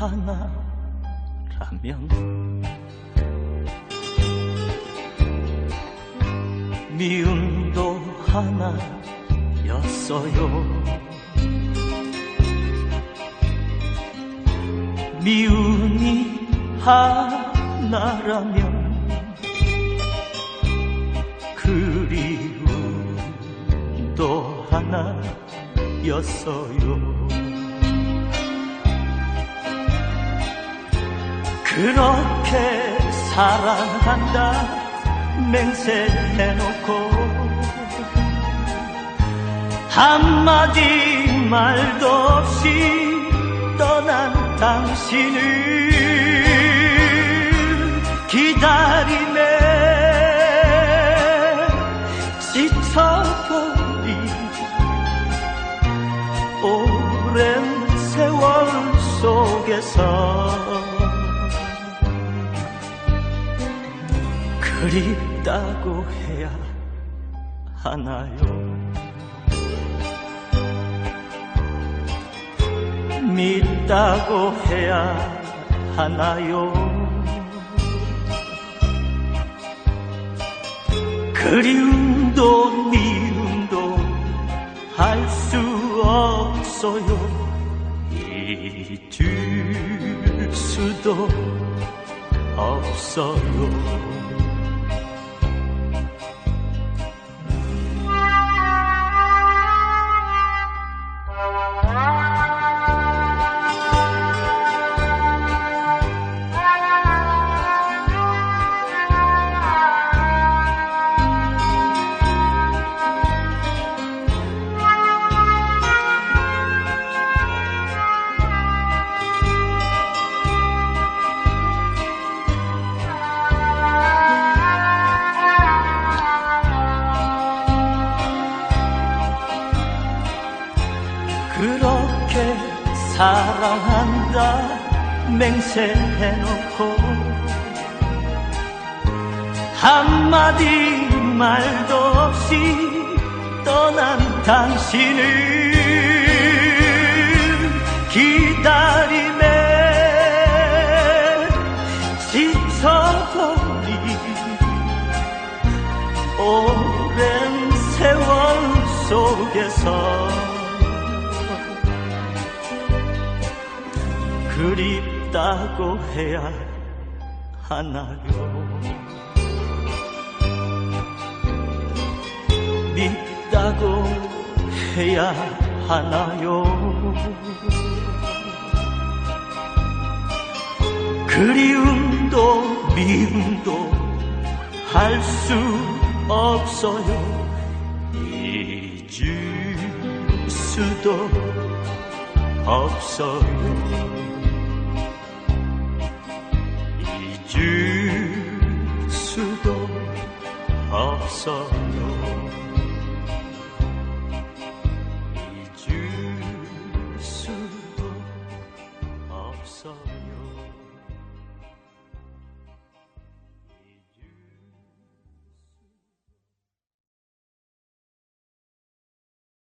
하나라면? 미움도 하나였어요. 미움이 하나라면 그리움도 하나였어요 그렇게 사랑한다. 맹세해놓고 한마디 말도 없이 떠난 당신을 기다림에 지쳐버린 오랜 세월 속에서 그립다고 해야 하나요? 믿다고 해야 하나요? 그리움도 미움도 할 수 없어요. 잊을 수도 없어요. 그렇게 사랑한다. 맹세해놓고 한마디 말도 없이 떠난 당신을 기다림에 지쳐버린 오랜 세월 속에서 그립다고 해야 하나요? 믿다고 해야 하나요? 그리움도 미움도 할 수 없어요. 잊을 수도 없어요. 잊을 수도 없어요.